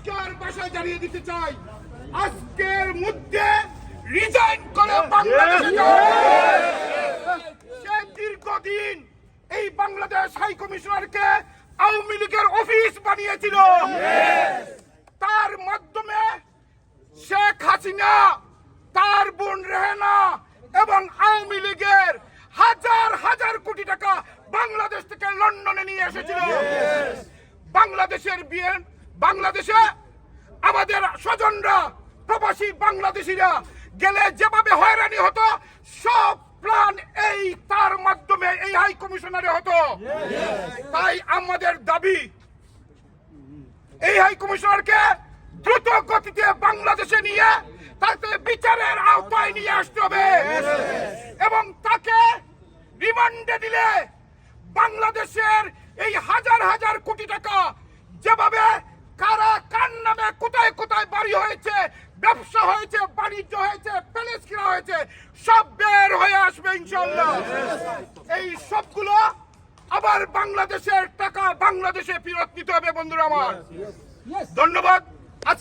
পরিষ্কার ভাষায় জানিয়ে দিতে চাই, আজকের মধ্যে রিজাইন করে বাংলাদেশ সে দীর্ঘদিন এই বাংলাদেশ হাই কমিশনারকে আওয়ামী লীগের অফিস বানিয়েছিল। তার মাধ্যমে শেখ হাসিনা, তার বোন রেহেনা এবং আওয়ামী লীগের হাজার হাজার কোটি টাকা বাংলাদেশ থেকে লন্ডনে নিয়ে এসেছিল। বাংলাদেশের বিয়ে বাংলাদেশে আমাদের স্বজনরা, প্রবাসী বাংলাদেশিরা গেলে যেভাবে হয়রানি হতো, সব প্ল্যান এই তার মাধ্যমে এই হাই কমিশনারে হতো। তাই আমাদের দাবি, এই হাই কমিশনারকে দ্রুত গতিতে বাংলাদেশে নিয়ে তাকে বিচারের আওতায় নিয়ে আসতে হবে এবং তাকে রিমান্ডে দিলে বাংলাদেশের এই হাজার হাজার কোটি টাকা যেভাবে কারা কার নামে কোথায় কোথায় বাড়ি হয়েছে ব্যবসা হয়েছে বাণিজ্য হয়েছে প্যালেস কিনা হয়েছে সব বের হয়ে আসবে ইনশাল্লাহ এই সবগুলো আবার বাংলাদেশের টাকা বাংলাদেশে ফেরত নিতে হবে বন্ধুরা আমার। ধন্যবাদ। আজ